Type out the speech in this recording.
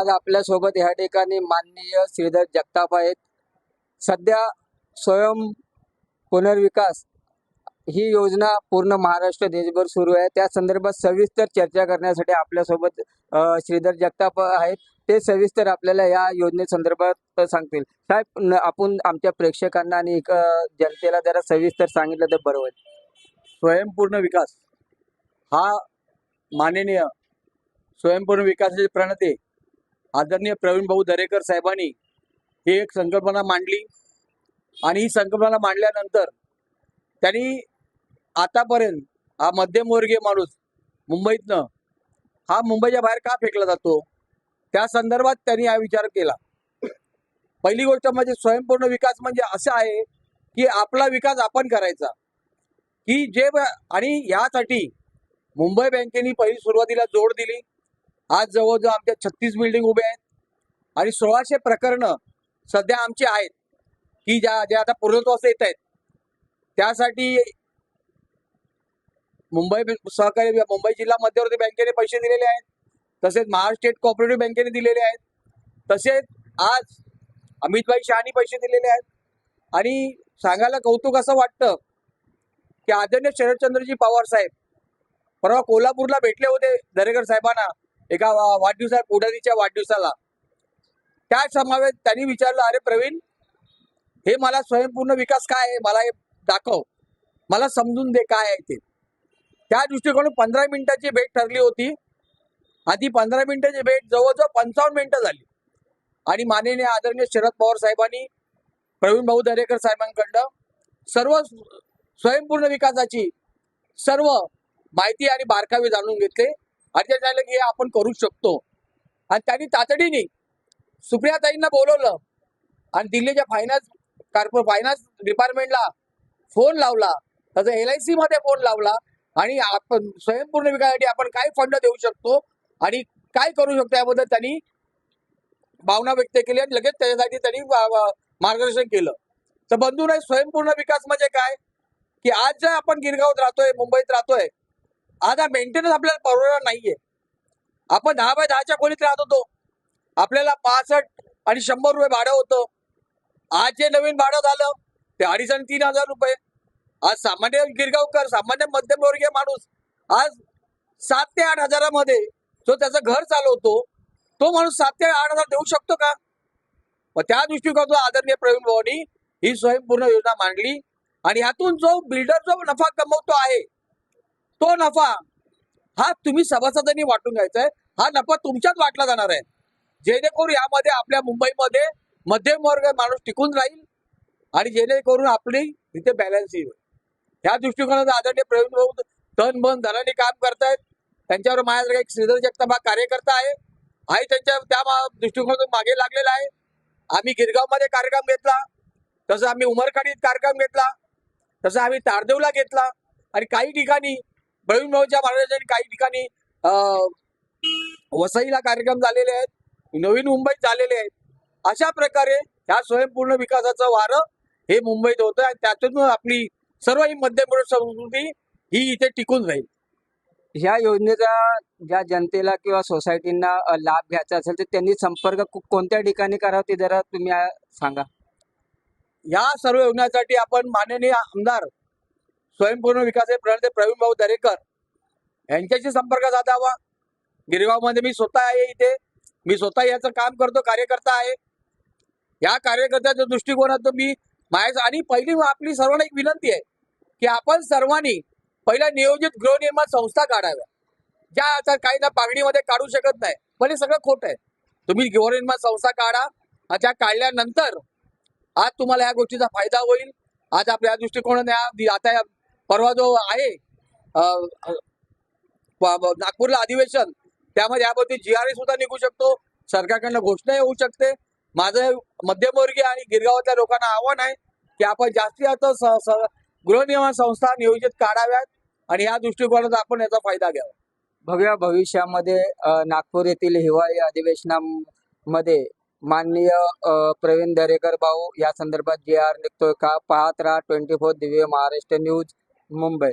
आज आपल्यासोबत ह्या ठिकाणी माननीय श्रीधर जगताप आहेत. सध्या स्वयं पुनर्विकास ही योजना पूर्ण महाराष्ट्र देशभर सुरू आहे. त्या संदर्भात सविस्तर चर्चा करण्यासाठी आपल्यासोबत श्रीधर जगताप आहेत. ते सविस्तर आपल्याला या योजनेसंदर्भात सांगतील. साहेब आपण आमच्या प्रेक्षकांना आणि जनतेला जरा सविस्तर सांगितलं तर बरं होईल. स्वयंपूर्ण विकास हा माननीय स्वयंपूर्ण विकासाचे प्रणती आदरणीय प्रवीण भाऊ दरेकर साहेबांनी ही एक संकल्पना मांडली. आणि ही संकल्पना मांडल्यानंतर त्यांनी आतापर्यंत हा मध्यमवर्गीय माणूस मुंबईतनं हा मुंबईच्या बाहेर का फेकला जातो? त्या संदर्भात त्यांनी हा विचार केला. पहिली गोष्ट म्हणजे स्वयंपूर्ण विकास म्हणजे असं आहे की आपला विकास आपण करायचा. की जे आणि यासाठी मुंबई बँकेने पहिली सुरुवातीला जोड दिली. आज जवळजवळ आमच्या छत्तीस बिल्डिंग उभे आहेत. आणि सोळाशे प्रकरणं सध्या आमची आहेत. की ज्या ज्या आता पूर्णत्वास येत आहेत. त्यासाठी मुंबई सहकारी मुंबई जिल्हा मध्यवर्ती बँकेने पैसे दिलेले आहेत. तसेच महाराष्ट्र स्टेट कॉपरेटिव्ह बँकेने दिलेले आहेत. तसेच आज अमितभाई शहानी पैसे दिलेले आहेत. आणि सांगायला कौतुक असं वाटतं की आदरणीय शरदचंद्रजी पवार साहेब परवा कोल्हापूरला भेटले होते दरेकर साहेबांना. एका वाढदिवसा पुढारीच्या वाढदिवसाला. त्या समावेश त्यांनी विचारलं अरे प्रवीण हे मला स्वयंपूर्ण विकास काय आहे? मला हे दाखव. मला समजून दे काय आहे ते. त्या दृष्टिकोनातून पंधरा मिनिटाची भेट ठरली होती. आधी पंधरा मिनिटाची भेट जवळजवळ पंचावन्न मिनिटं झाली. आणि माननीय आदरणीय शरद पवार साहेबांनी प्रवीण भाऊ दरेकर साहेबांकडनं सर्व स्वयंपूर्ण विकासाची सर्व माहिती आणि बारकावे जाणून घेतले. अर्जंट झालं की हे आपण करू शकतो. आणि त्यांनी तातडीने सुप्रियाताईंना बोलवलं. आणि दिल्लीच्या फायनान्स कार्पो फायनान्स डिपार्टमेंटला फोन लावला. त्याचा एल आय सी मध्ये फोन लावला. आणि आपण स्वयंपूर्ण विकासासाठी आपण काय फंड देऊ शकतो आणि काय करू शकतो याबद्दल त्यांनी भावना व्यक्त केली आणि लगेच त्याच्यासाठी त्यांनी मार्गदर्शन केलं. तर बंधू नाही स्वयंपूर्ण विकास म्हणजे काय? की आज जर आपण गिरगावत राहतोय मुंबईत राहतोय आज हा मेंटेनन्स आपल्याला परवडणार नाहीये. आपण दहा बाय दहाच्या खोलीत राहत होतो. आपल्याला पासष्ट आणि शंभर रुपये भाडं होतं. आज जे नवीन भाडं झालं ते अडीच आणि तीन हजार रुपये. आज सामान्य गिरगावकर सामान्य मध्यमवर्गीय माणूस आज सात ते आठ हजारामध्ये जो त्याचं घर चालवतो तो माणूस सात ते आठ हजार देऊ शकतो का? मग त्या दृष्टिकोनातून आदरणीय प्रवीण भाऊनी ही स्वयंपूर्ण योजना मांडली. आणि यातून जो बिल्डर जो नफा कमवतो आहे तो नफा हा तुम्ही सभासदांनी वाटून घ्यायचा आहे हा नफा तुमच्यात वाटला जाणार आहे. जेणेकरून यामध्ये आपल्या मुंबईमध्ये मध्यम वर्ग माणूस टिकून राहील आणि जेणेकरून आपली इथे बॅलन्स येईल. ह्या दृष्टिकोनात आदरणीय प्रवीण भाऊ तन बन धनाने काम करतायत. त्यांच्यावर माझ्यासारखा एक श्रीधर जगताप कार्यकर्ता आहे. आई त्यांच्या त्या दृष्टिकोनातून मागे लागलेला आहे. आम्ही गिरगावमध्ये कार्यक्रम घेतला. तसं आम्ही उमरखाडीत कार्यक्रम घेतला. तसं आम्ही तारदेवला घेतला. आणि काही ठिकाणी प्रवीण भाऊच्या महाराजांनी काही ठिकाणी वसईला कार्यक्रम झालेले आहेत नवीन मुंबईत झालेले आहेत. अशा प्रकारे ह्या स्वयंपूर्ण विकासाचं वारं हे मुंबईत होतं आणि त्यातून आपली सर्व ही मध्यम संस्कृती ही इथे टिकून राहील. ह्या योजनेचा ज्या जनतेला किंवा सोसायटींना लाभ घ्यायचा असेल तर त्यांनी संपर्क कोणत्या ठिकाणी करावा ते जरा तुम्ही सांगा. या सर्व योजनासाठी आपण माननीय आमदार स्वयंपूर्ण विकास प्रणते प्रवीण भाऊ दरेकर यांच्याशी संपर्क साधावा. गिरगावमध्ये मी स्वतः आहे इथे. मी स्वतः याचं काम करतो कार्यकर्ता आहे. या कार्यकर्त्याच्या दृष्टिकोनातून मी माझ्या आणि पहिली आपली सर्वांना एक विनंती आहे की आपण सर्वांनी पहिल्या नियोजित गृहनिर्माण संस्था काढाव्या. ज्या आता काही ना पागडीमध्ये काढू शकत नाही पण हे सगळं खोट आहे. तुम्ही गृहनिर्माण संस्था काढा त्या काढल्यानंतर आज तुम्हाला या गोष्टीचा फायदा होईल. आज आपल्या या दृष्टिकोनाने आता या परवा जो आहे नागपूरला अधिवेशन त्यामध्ये याबद्दल जी आर सुद्धा निघू शकतो. सरकारकडनं घोषणा होऊ शकते. माझं मध्यमवर्गीय आणि गिरगावातल्या लोकांना आव्हान आहे की आपण जास्तीत जास्त स- गृहनिर्माण संस्था नियोजित काढाव्यात आणि या दृष्टिकोनात आपण याचा फायदा घ्यावा. भव्य भविष्यामध्ये नागपूर येथील हिवाळी अधिवेशनामध्ये माननीय प्रवीण दरेकर भाऊ या संदर्भात जे आर निघतोय का? पाहत राहा twenty four Divya Maharashtra news. Mumbai